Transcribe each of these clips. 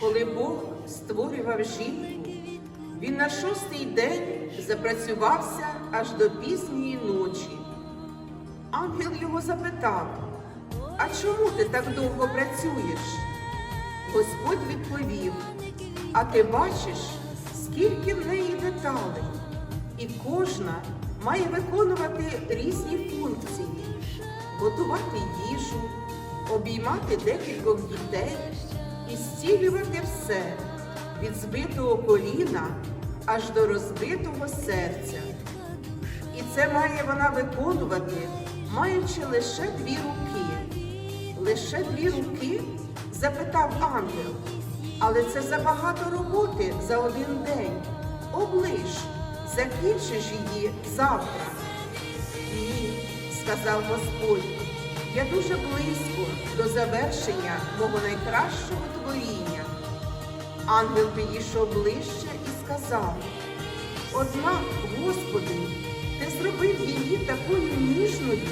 Коли Бог створював жінку, він на шостий день запрацювався аж до пізньої ночі. Ангел його запитав, а чому ти так довго працюєш? Господь відповів, а ти бачиш, скільки в неї деталей, і кожна має виконувати різні функції, готувати їжу, обіймати декількох дітей і зцілювати все від збитого коліна аж до розбитого серця. І це має вона виконувати, маючи лише дві руки. Лише дві руки? запитав ангел. Але це забагато роботи за один день. Оближ, закінчиш її завтра. Ні, сказав Господь, я дуже близько до завершення мого найкращого творіння. Ангел підійшов ближче і сказав, однак, Господи, ти зробив її такою ніжною.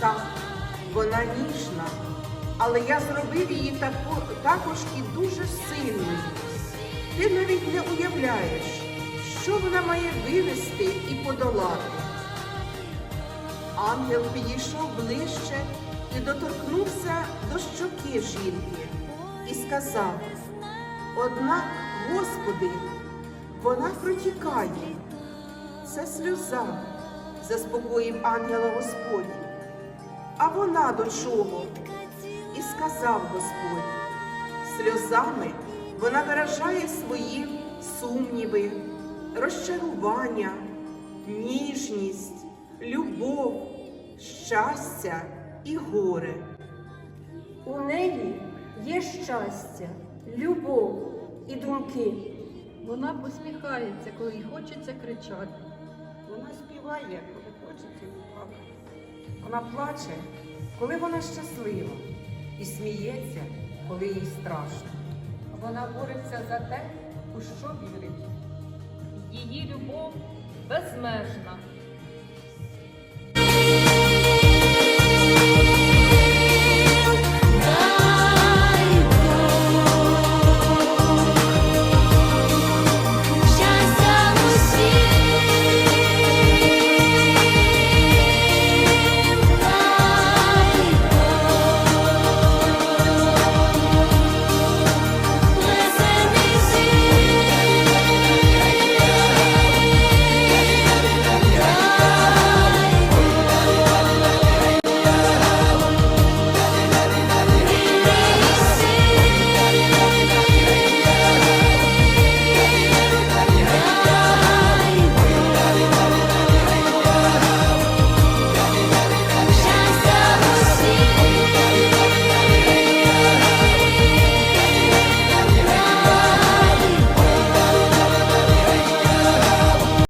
Так, вона ніжна, але я зробив її тако, також і дуже сильною. Ти навіть не уявляєш, що вона має винести і подолати. Ангел підійшов ближче і доторкнувся до щоки жінки і сказав, однак, Господи, вона протікає. Це сльоза, заспокоїв ангела Господь. А вона до чого? І сказав Господь, сльозами вона виражає свої сумніви, розчарування, ніжність, любов, щастя і горе. У неї є щастя, любов і думки. Вона посміхається, коли їй хочеться кричати. Вона співає, коли хочеться плакати. Вона плаче, коли вона щаслива, і сміється, коли їй страшно. Вона бореться за те, у що вірить. Її любов безмежна,